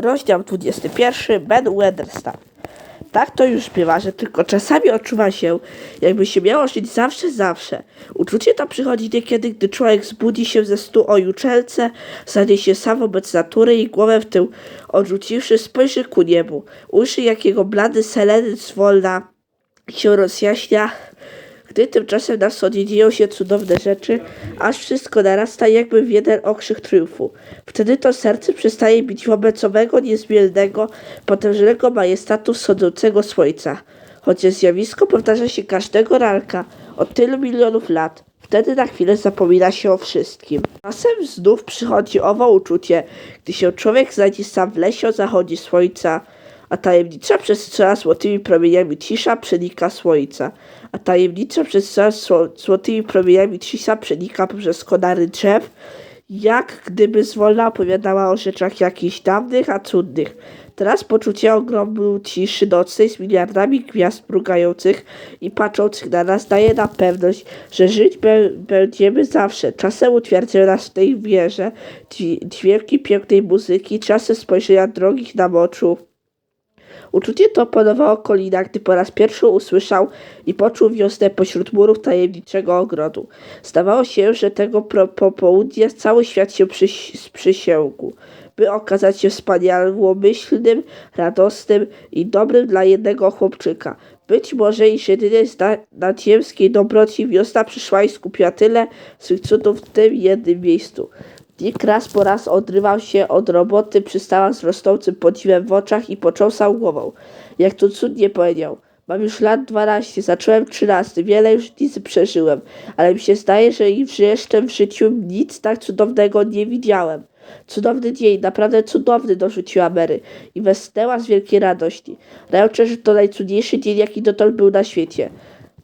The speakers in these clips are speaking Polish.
Rozdział 21. Ben Weatherstar. Tak to już bywa, że tylko czasami odczuwa się, jakby się miało żyć zawsze, zawsze. Uczucie to przychodzi niekiedy, gdy człowiek zbudzi się ze stu o juczelce, się sam wobec natury i głowę w tył odrzuciwszy, spojrzy ku niebu. Uszy jakiego blady seleny zwolna się rozjaśnia, gdy tymczasem na wschodzie dzieją się cudowne rzeczy, aż wszystko narasta jakby w jeden okrzyk triumfu. Wtedy to serce przestaje bić wobec owego niezmiennego, potężnego majestatu wschodzącego słońca. Chociaż zjawisko powtarza się każdego ranka od tylu milionów lat. Wtedy na chwilę zapomina się o wszystkim. Czasem znów przychodzi owo uczucie, gdy się człowiek znajdzie sam w lesie o zachodzie słońca, a tajemnicza przesycona złotymi promieniami cisza przenika słońca, a tajemnicza przesycona zło- złotymi promieniami cisza przenika poprzez konary drzew, jak gdyby zwolna opowiadała o rzeczach jakichś dawnych, a cudnych. Teraz poczucie ogromu ciszy nocnej z miliardami gwiazd mrugających i patrzących na nas daje nam pewność, że żyć be- będziemy zawsze. Czasem utwierdzają nas w tej wierze dźwię- dźwięki pięknej muzyki, czasem spojrzenia drogich nam oczu. Uczucie to panowało Kolina, gdy po raz pierwszy usłyszał i poczuł wiosnę pośród murów tajemniczego ogrodu. Zdawało się, że tego popołudnia cały świat się przyś- sprzysięgł, by okazać się wspaniałomyślnym, radosnym i dobrym dla jednego chłopczyka. Być może iż jedynie na- nadziemskiej dobroci wiosna przyszła i skupiła tyle swych cudów w tym jednym miejscu. Dick raz po raz odrywał się od roboty, przystała z rosnącym podziwem w oczach i począsał głową. Jak to cudnie powiedział. Mam już lat 12, zacząłem 13, wiele już nic przeżyłem, ale mi się zdaje, że jeszcze w życiu nic tak cudownego nie widziałem. Cudowny dzień, naprawdę cudowny, dorzuciła Mary i westchnęła z wielkiej radości. Ręczę, że to najcudniejszy dzień, jaki dotąd był na świecie.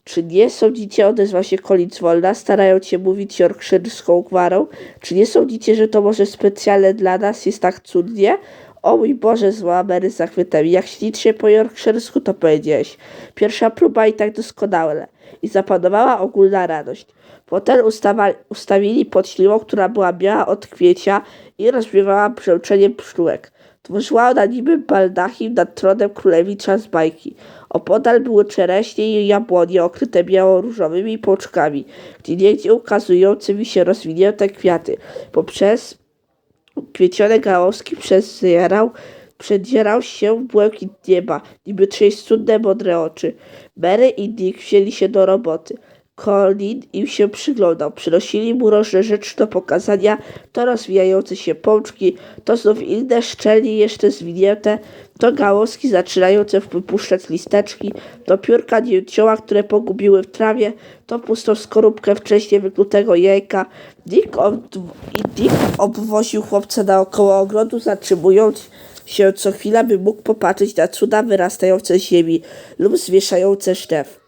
Czy nie sądzicie, odezwał się Colin zwolna, starając się mówić yorkshirską gwarą, czy nie sądzicie, że to może specjalne dla nas jest tak cudnie? O mój Boże, zła Mary z zachwytem, jak ślicznie po yorkshirsku to powiedziałeś. Pierwsza próba i tak doskonale. I zapanowała ogólna radość. Potem ustawa, ustawili pod śliwą, która była biała od kwiecia i rozwiewała brzęczeniem pszczółek. Tworzyła ona niby baldachim nad tronem królewicza z bajki. Opodal były czereśnie i jabłonie okryte biało-różowymi pączkami, gdzie niegdzie ukazującymi się rozwinięte kwiaty. Poprzez kwiecione gałązki przezierał, przedzierał się błękit nieba, niby czyjeś cudne, modre oczy. Mary i Dick wzięli się do roboty. Colin im się przyglądał. Przynosili mu różne rzeczy do pokazania, to rozwijające się pączki, to znów inne szczelnie jeszcze zwinięte, to gałązki zaczynające wypuszczać listeczki, to piórka dzięcioła, które pogubiły w trawie, to pustą skorupkę wcześniej wyklutego jajka. Dick, ob- Dick obwoził chłopca naokoło ogrodu, zatrzymując się co chwila, by mógł popatrzeć na cuda wyrastające z ziemi lub zwieszające sztew.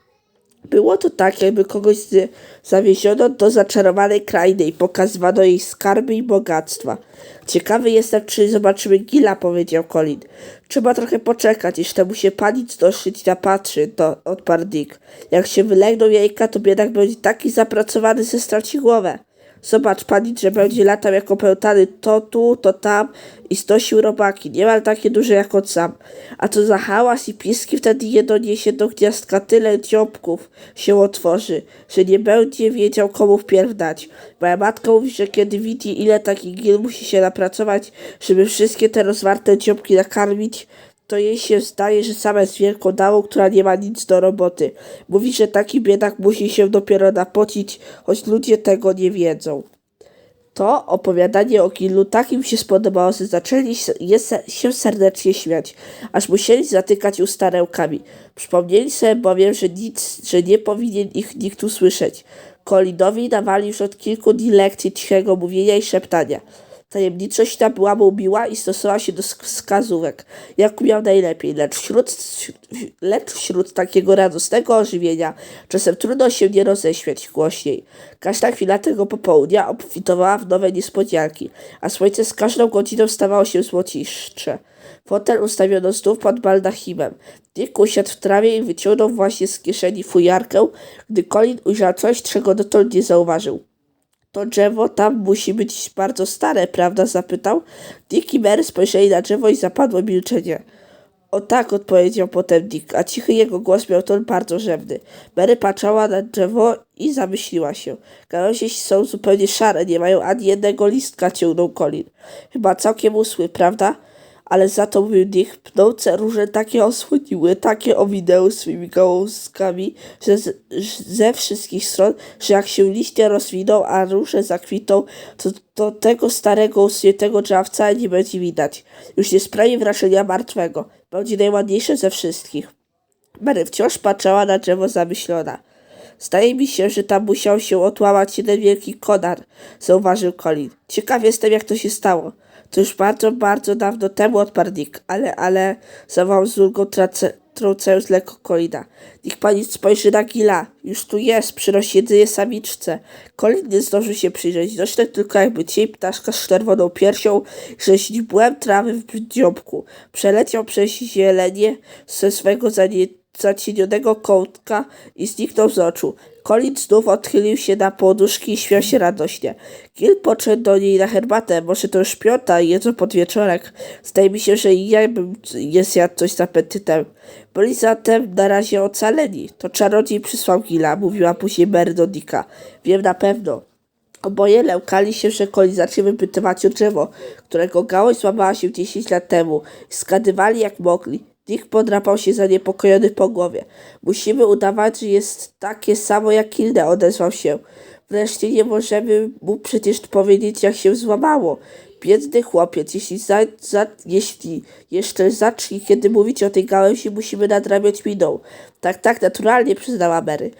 Było to tak, jakby kogoś z, zawieziono do zaczarowanej krainy i pokazywano jej skarby i bogactwa. Ciekawy jestem, czy zobaczymy Gila, powiedział Colin. Trzeba trochę poczekać, jeszcze mu się panic dosyć napatrzy, to odparł Dick. Jak się wylegną jajka, to biedak będzie taki zapracowany, że straci głowę. Zobacz, panic, że będzie latał jak opętany to tu, to tam i stosił robaki, niemal takie duże jak on sam. A co za hałas i piski wtedy je doniesie do gniazdka tyle dziobków się otworzy, że nie będzie wiedział komu wpierw dać. Moja matka mówi, że kiedy widzi ile takich gil musi się napracować, żeby wszystkie te rozwarte dziobki nakarmić, to jej się zdaje, że sama jest wielką damą, która nie ma nic do roboty. Mówi, że taki biedak musi się dopiero napocić, choć ludzie tego nie wiedzą. To opowiadanie o Gilu tak im się spodobało, że zaczęli się- serdecznie śmiać, aż musieli zatykać usta rękami. Przypomnieli sobie bowiem, że nic, że nie powinien ich nikt usłyszeć. Colinowi dawali już od kilku dni lekcji cichego mówienia i szeptania. Tajemniczość ta była mu miła i stosowała się do sk- wskazówek, jak umiał najlepiej, lecz wśród, lecz wśród takiego radosnego ożywienia czasem trudno się nie roześmiać głośniej. Każda chwila tego popołudnia obfitowała w nowe niespodzianki, a słońce z każdą godziną stawało się złociszcze. Fotel ustawiono znów pod baldachimem. Dick usiadł w trawie i wyciągnął właśnie z kieszeni fujarkę, gdy Colin ujrzał coś, czego dotąd nie zauważył. To drzewo tam musi być bardzo stare, prawda? zapytał. Dick i Mary spojrzeli na drzewo i zapadło milczenie. O tak, odpowiedział potem Dick, a cichy jego głos miał ton bardzo rzewny. Mary patrzała na drzewo i zamyśliła się. Gałęzie są zupełnie szare, nie mają ani jednego listka, ciągnął Colin. Chyba całkiem usły, prawda? Ale za to Dick, pnące róże takie osłoniły, takie owinęły swymi gałązkami że z, ze wszystkich stron, że jak się liście rozwiną, a róże zakwitą, to, to tego starego, usuniętego drzewa wcale nie będzie widać. Już nie sprawi wrażenia martwego. Będzie najładniejsze ze wszystkich. Mary wciąż patrzała na drzewo zamyślona. Zdaje mi się, że tam musiał się odłamać jeden wielki konar, zauważył Colin. Ciekaw jestem, jak to się stało. To już bardzo, bardzo dawno temu odparł Dick, ale, ale, zawołał z ulgą trace- trącając lekko Colina. Niech pani spojrzy na Gila. Już tu jest, przynosi jedzenie samiczce. Colin nie zdążył się przyjrzeć. Doszedł tylko jakby cień ptaszka z czerwoną piersią, że źdźbłem trawy w dziobku. Przeleciał przez zielenie ze swego zanie- zacienionego kątka i zniknął z oczu. Colin znów odchylił się na poduszki i śmiał się radośnie. Gil podszedł do niej na herbatę. Może to już piąta i jedzą pod wieczorek. Zdaje mi się, że ja bym nie zjadł coś z apetytem. Byli zatem na razie ocaleni. To czarodziej przysłał Gila, mówiła później Mary do Dicka. Wiem na pewno. Oboje lękali się, że Colin zacznie wypytywać o drzewo, którego gałąź złamała się 10 lat temu. Skadywali jak mogli. Dick podrapał się zaniepokojony po głowie. Musimy udawać, że jest takie samo jak Kilda, odezwał się. Wreszcie nie możemy mu przecież powiedzieć, jak się złamało. Biedny chłopiec, jeśli, za, za, jeśli jeszcze zacznie kiedy mówić o tej gałęzi, musimy nadrabiać miną. Tak, tak, naturalnie, przyznała Mary.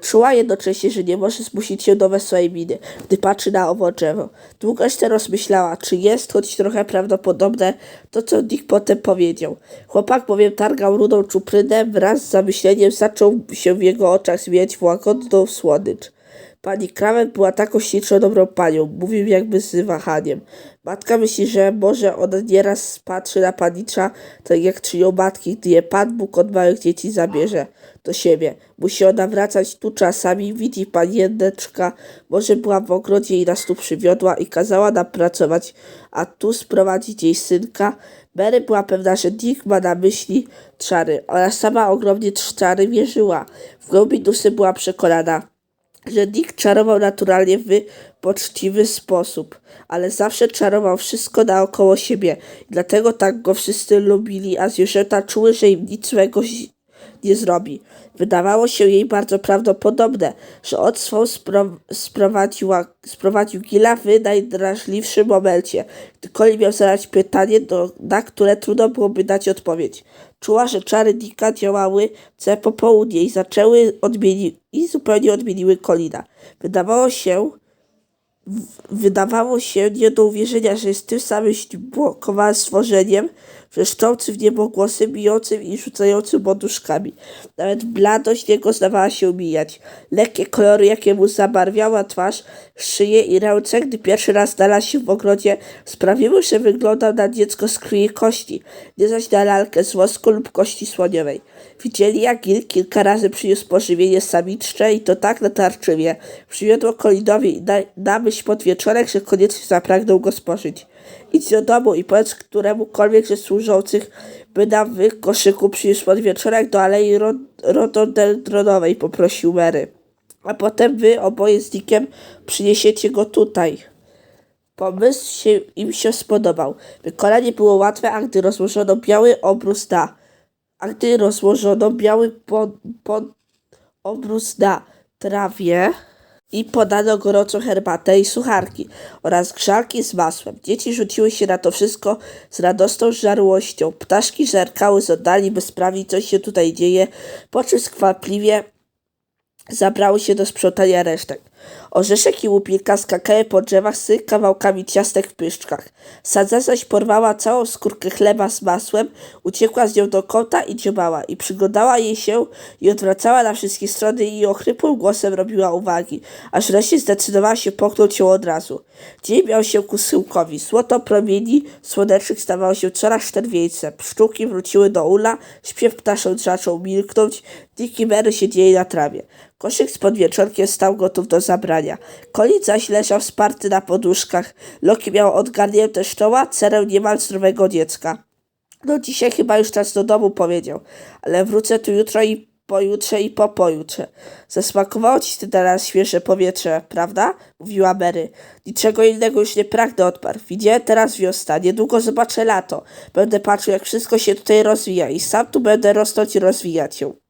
Czuła jednocześnie, że nie może zmusić się do wesołej miny, gdy patrzy na owo drzewo. Długo jeszcze rozmyślała, czy jest choć trochę prawdopodobne to, co Dick potem powiedział. Chłopak bowiem targał rudą czuprynę, wraz z zamyśleniem zaczął się w jego oczach zmieniać w łagodną słodycz. Pani Kramer była taką śliczną dobrą panią, mówił jakby z wahaniem. Matka myśli, że może ona nieraz patrzy na panicza, tak jak czynią matki, gdy je Pan Bóg od małych dzieci zabierze do siebie. Musi ona wracać tu czasami, widzi panieneczka, może była w ogrodzie i nas tu przywiodła i kazała nam pracować, a tu sprowadzić jej synka. Mary była pewna, że Dick ma na myśli czary. Ona sama ogromnie czary wierzyła. W głębi duszy była przekonana, że Dick czarował naturalnie w poczciwy sposób, ale zawsze czarował wszystko naokoło siebie. Dlatego tak go wszyscy lubili, a zwierzęta czuły, że im nic złego nie zrobi. Wydawało się jej bardzo prawdopodobne, że od swą spro- sprowadziła, sprowadził Gila w najdrażliwszym momencie, gdy miał zadać pytanie, do, na które trudno byłoby dać odpowiedź. Czuła, że czary Dicka działały całe popołudnie i zaczęły odmieni- i zupełnie odmieniły Colina. Wydawało się, wydawało się nie do uwierzenia, że jest tym samym ślibokowanym stworzeniem, wrzeszczącym w niebo głosem, bijącym i rzucającym poduszkami. Nawet bladość jego zdawała się mijać. Lekkie kolory, jakie mu zabarwiała twarz, szyję i ręce, gdy pierwszy raz znalazł się w ogrodzie, sprawiły, że wyglądał na dziecko z krwi kości, nie zaś na lalkę z wosku lub kości słoniowej. Widzieli, jak Gil kilka razy przyniósł pożywienie samiczcze i to tak natarczywie. Przywiodło Kolinowi na, na myśl pod wieczorek, że koniecznie zapragnął go spożyć. Idź do domu i powiedz któremukolwiek ze służących, by nam w koszyku przyniósł pod wieczorek do alei ro- poprosił Mary. A potem wy oboje z Dickiem przyniesiecie go tutaj. Pomysł się, im się spodobał. Wykonanie było łatwe, a gdy rozłożono biały obrus na, a gdy rozłożono biały pod, pod obrus na trawie i podano gorącą herbatę i sucharki oraz grzanki z masłem. Dzieci rzuciły się na to wszystko z radosną żarłością. Ptaszki żerkały z oddali, by sprawdzić, co się tutaj dzieje, po czym skwapliwie zabrały się do sprzątania resztek. Orzeszek i łupinka skakały po drzewach z kawałkami ciastek w pyszczkach. Sadza zaś porwała całą skórkę chleba z masłem, uciekła z nią do kąta i dziobała i przyglądała jej się i odwracała na wszystkie strony i ochrypłym głosem robiła uwagi, aż wreszcie zdecydowała się poknąć ją od razu. Dzień miał się ku schyłkowi. Złoto promieni słonecznych stawało się coraz czerwieńsze. Pszczółki wróciły do ula, śpiew ptaszą zaczął milknąć, Dick i Mary siedzieli na trawie. Koszyk z podwieczorkiem stał gotów do zabrania. Colin zaś leżał sparty na poduszkach. Loki miał odgarnięte czoła, cerę niemal zdrowego dziecka. No dzisiaj chyba już czas do domu, powiedział. Ale wrócę tu jutro i pojutrze i po pojutrze. Zasmakowało ci ty teraz świeże powietrze, prawda? Mówiła Mary. Niczego innego już nie pragnę, odparł. Widziałem teraz wiosna, niedługo zobaczę lato. Będę patrzył, jak wszystko się tutaj rozwija i sam tu będę rosnąć i rozwijać się.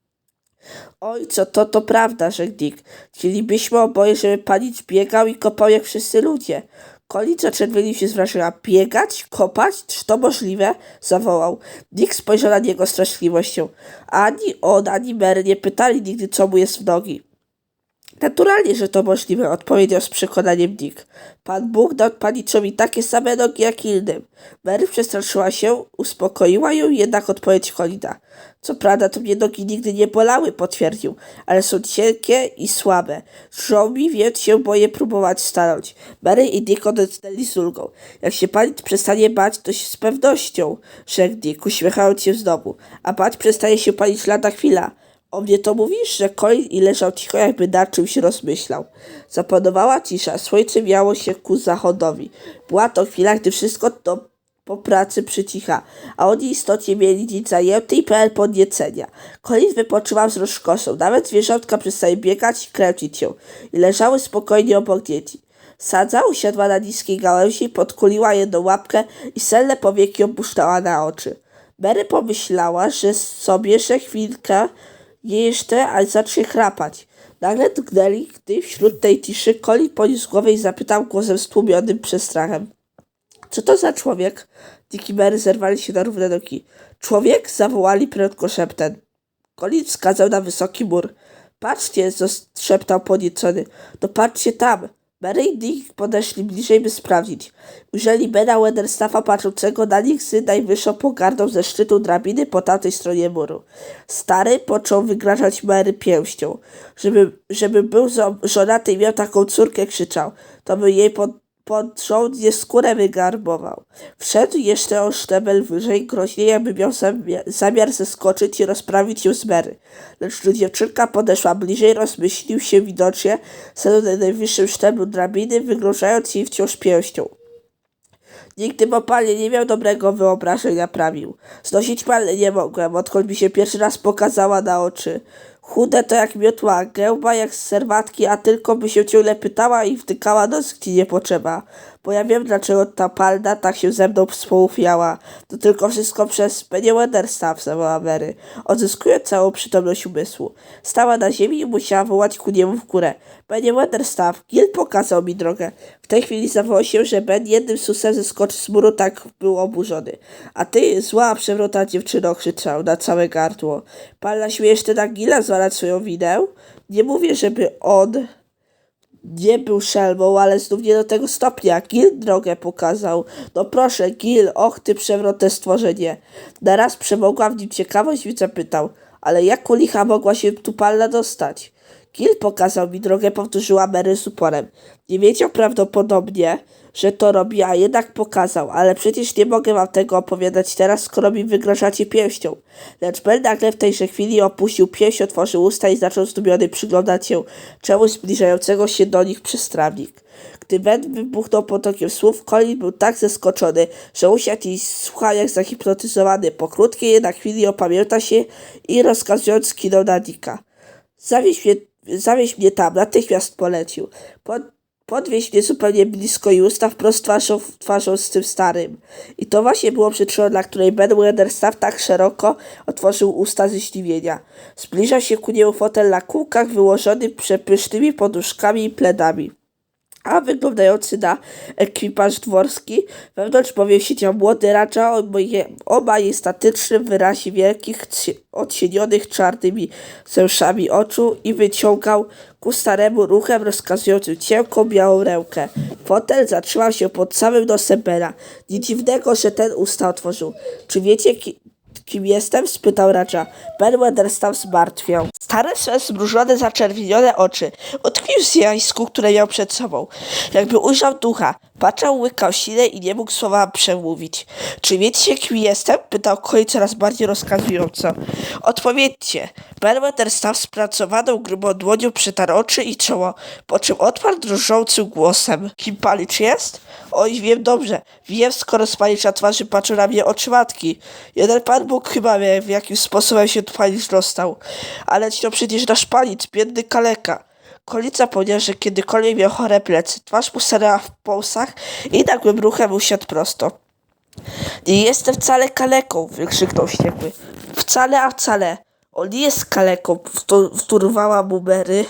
Oj, co to, to prawda, rzekł Dick. Chcielibyśmy oboje, żeby panic biegał i kopał jak wszyscy ludzie. Colin zaczerwienił się z wrażenia. Biegać? Kopać? Czy to możliwe? Zawołał. Dick spojrzał na niego straszliwością. Ani on, ani Mary nie pytali nigdy, co mu jest w nogi. Naturalnie, że to możliwe, odpowiedział z przekonaniem Dick. Pan Bóg dał paniczowi takie same nogi jak innym. Mary przestraszyła się, uspokoiła ją jednak odpowiedź Colina. Co prawda to mnie nogi nigdy nie bolały, potwierdził, ale są cienkie i słabe. Żą więc się boję próbować stanąć. Mary i Dick odetchnęli z ulgą. Jak się pani przestanie bać, to się z pewnością, rzekł Dick, uśmiechając się znowu. A bać przestaje się pani lada chwila. O mnie to mówisz, że Colin i leżał cicho, jakby nad czymś rozmyślał. Zapanowała cisza, słońce miało się ku zachodowi. Była to chwila, gdy wszystko to po pracy przycicha, a oni istocie mieli dzień zajęty i pełen podniecenia. Colin wypoczywał z rozkosą, nawet zwierzątka przestały biegać i kręcić się i leżały spokojnie obok dzieci. Sadza usiadła na niskiej gałęzi, podkuliła jedną łapkę i selle powieki opuszczała na oczy. Mary pomyślała, że sobie, że chwilkę jeszcze, ale zacznie chrapać. Nagle drgnęli, gdy wśród tej ciszy Colin podniósł głowę i zapytał głosem stłumionym przestrachem. Co to za człowiek? Dick i Mary zerwali się na równe nogi. Człowiek? Zawołali prędko szeptem. Colin wskazał na wysoki mur. Patrzcie, szeptał podniecony. To patrzcie tam. Mary i Dick podeszli bliżej, by sprawdzić. Ujrzeli Bena Weatherstaffa patrzącego na nich z najwyższą pogardą ze szczytu drabiny po tamtej stronie muru. Stary począł wygrażać Mary pięścią. Żeby, żeby był żonaty i miał taką córkę, krzyczał. To by jej pod, pod żołdzie skórę wygarbował. Wszedł jeszcze o szczebel wyżej, groźnie jakby miał zamiar, zeskoczyć i rozprawić ją z Mary. Lecz gdy dziewczynka podeszła bliżej, rozmyślił się widocznie, stanął na najwyższym szczeblu drabiny, wygrożając jej wciąż pięścią. Nigdy po panie nie miał dobrego wyobrażenia, prawił. Znosić palę nie mogłem, odkąd mi się pierwszy raz pokazała na oczy. Chude to jak miotła, gęba jak z serwatki, a tylko by się ciągle pytała i wtykała nos gdzie nie potrzeba. Bo ja wiem, dlaczego ta palna tak się ze mną współfiała. To tylko wszystko przez Penny Weatherstaff, zawołała Mary, odzyskując całą przytomność umysłu. Stała na ziemi i musiała wołać ku niemu w górę. Panie Weatherstaff, Gil pokazał mi drogę. W tej chwili zawołał się, że Ben jednym susem zeskoczy z muru, tak był oburzony. A ty, zła, przewrota dziewczyno, krzyczał na całe gardło. Palna śmie jeszcze na Gila zwalać swoją winę? Nie mówię, żeby on nie był szelmą, ale znów nie do tego stopnia. Gil drogę pokazał. No proszę, Gil, och ty przewrotne stworzenie. Naraz przemogła w nim ciekawość i zapytał, ale jak u licha mogła się tu palna dostać? Gil pokazał mi drogę, powtórzyła Mary z uporem. Nie wiedział prawdopodobnie, że to robi, a jednak pokazał, ale przecież nie mogę wam tego opowiadać teraz, skoro mi wygrażacie pięścią. Lecz Ben nagle w tejże chwili opuścił pięść, otworzył usta i zaczął zdumiony przyglądać się czemuś zbliżającego się do nich przystrawnik. Gdy Ben wybuchnął potokiem słów, Colin był tak zaskoczony, że usiadł i słuchał jak zahipnotyzowany. Po krótkiej jednak chwili opamięta się i rozkazując skinął na Dicka. Mnie, zawieź mnie tam, natychmiast polecił. Pod, podwieź mnie zupełnie blisko i ustaw prost twarzą twarzą z tym starym. I to właśnie było przyczyną, dla której Ben Weatherstaff tak szeroko otworzył usta ze zdziwienia. Zbliżał się ku niemu fotel na kółkach wyłożony przepysznymi poduszkami i pledami a wyglądający na ekwipaż dworski. Wewnątrz bowiem siedział młody Radża o majestatycznym wyrazie wielkich, odcienionych czarnymi zęszami oczu i wyciągał ku staremu ruchem rozkazującym cienką białą rękę. Fotel zatrzymał się pod samym nosem Bena. Nic dziwnego, że ten usta otworzył. Czy wiecie, ki- kim jestem? spytał Radża. Ben Weatherstaff zmartwiał. Stare, swe zmrużone, zaczerwienione oczy utkwił w zjawisku, które miał przed sobą. Jakby ujrzał ducha. Patrzał, łykał ślinę i nie mógł słowa przemówić. Czy wiecie, kim jestem? Pytał Colin coraz bardziej rozkazująco. Odpowiedzcie. Belweder stał spracowaną grubą dłonią przetarł oczy i czoło, po czym odparł drżącym głosem. Kim palicz jest? Oj, wiem dobrze. Wiem, skoro z palicza twarzy patrzą na mnie oczy matki. Jeden pan Bóg chyba wie, w jakim sposobem się tu palicz dostał. Ale to przecież nasz palicz, biedny kaleka. Kolica powiedział, że kiedykolwiek miał chore plecy. Twarz mu stanęła w pąsach i nagłym ruchem usiadł prosto. Nie jestem wcale kaleką, wykrzyknął wściekły. Wcale, a wcale. On jest kaleką, wtu- wtórowała mu Mary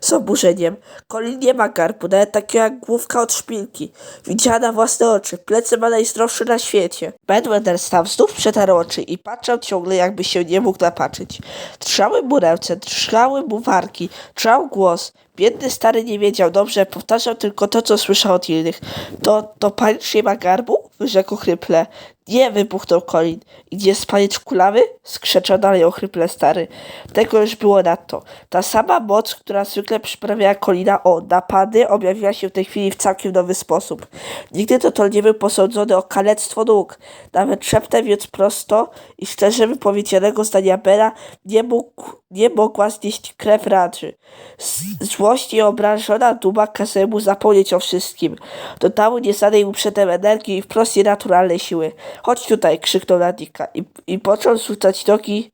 z oburzeniem. Colin nie ma garbu, nawet takiego jak główka od szpilki. Widziała na własne oczy, plecy ma najzdrowsze na świecie. Ben Wenderstam znów przetarł oczy i patrzał ciągle, jakby się nie mógł napatrzeć. Trzały mu ręce, trzały mu wargi, trzał głos. Biedny stary nie wiedział dobrze, powtarzał tylko to, co słyszał od innych. To, to panicz nie ma garbu? Wyrzekł chryple. Nie, wybuchnął Colin. I gdzie jest panicz kulawy? Skrzeczał dalej ochryple stary. Tego już było nadto. Ta sama moc, która zwykle przyprawiała Colina o napady, objawiła się w tej chwili w całkiem nowy sposób. Nigdy dotąd nie był posądzony o kalectwo nóg. Nawet szeptem więc prosto i szczerze wypowiedzianego zdania Bela nie, mógł, nie mogła znieść krew radży. Złość i obrażona duma kazała mu zapomnieć o wszystkim. Dodały nieznanej mu przedtem energii i wprost nienaturalnej siły. Chodź tutaj, krzyknął na i, i począł rzucać nogi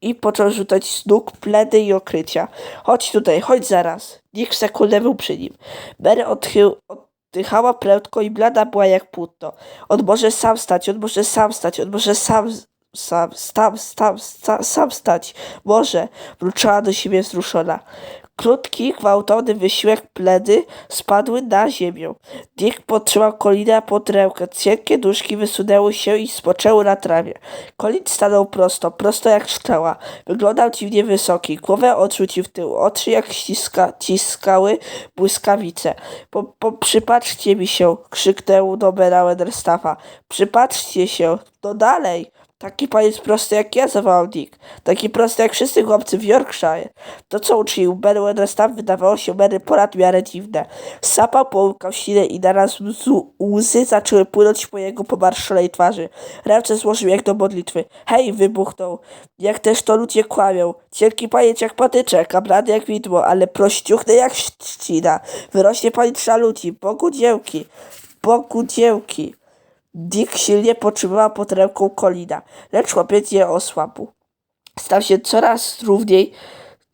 i począł rzucać nóg pledy i okrycia. Chodź tutaj, chodź zaraz. Sekundę był przy nim. Mary odchył, oddychała prędko i blada była jak płótno. On może sam stać, on może sam stać, on może sam, sam, sam, sam, sam, sam stać. Może, wróciła do siebie wzruszona. Krótki, gwałtowny wysiłek pledy spadły na ziemię. Dick potrzymał Colina pod rękę. Cienkie nóżki wysunęły się i spoczęły na trawie. Colin stanął prosto, prosto jak szczała. Wyglądał dziwnie wysoki. Głowę odrzucił w tył. Oczy jak ściska, ciskały błyskawice. Po, po, przypatrzcie mi się, krzyknął do Bena Wenderstaffa. Przypatrzcie się. No dalej. Taki pan jest prosty jak ja, zawołał Dick. Taki prosty jak wszyscy chłopcy w Yorkshire. To, co uczynił Ben Wenderstaff, wydawało się Mary ponad miarę dziwne. Sapał, połykał ślinę i naraz łzy zaczęły płynąć po jego pomarszonej twarzy. Ręce złożył jak do modlitwy. Hej, wybuchnął. Jak też to ludzie kłamią. Cienki paniec jak patyczek, a blady jak widmo, ale prościuchny jak trzcina. Wyrośnie panicza ludzi. Bogu dziełki. Bogu dziełki. Dick silnie potrzymała pod ręką Colina, lecz chłopiec je osłabł. Stał się coraz równiej,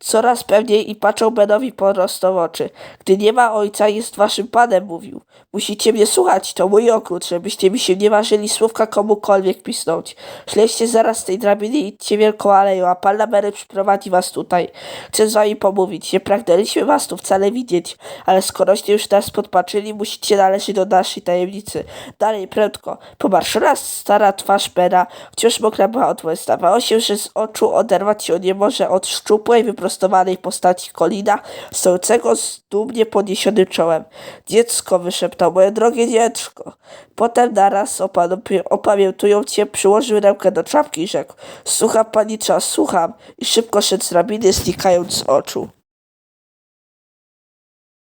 coraz pewniej i patrzył Benowi prosto w oczy. Gdy nie ma ojca, jest waszym panem, mówił. Musicie mnie słuchać, to mój ogród, żebyście mi się nie ważyli słówka komukolwiek pisnąć. Szleście zaraz z tej drabiny i idźcie wielką aleją, a panna Mary przyprowadzi was tutaj. Chcę z wami pomówić. Nie pragnęliśmy was tu wcale widzieć, ale skoroście już nas podpatrzyli, musicie należeć do naszej tajemnicy. Dalej, prędko. Pomarszona stara twarz Bena wciąż mokra była od łez. Się, że z oczu oderwać się nie może od szczupłej, wyprostowanej postaci Kolina, stojącego z dumnie podniesionym czołem. Dziecko, wyszeptał, moje drogie dziecko. Potem naraz, opamię- opamiętując się, przyłożył rękę do czapki i rzekł, słucham panicza, słucham. I szybko szedł z drabiny, znikając z oczu.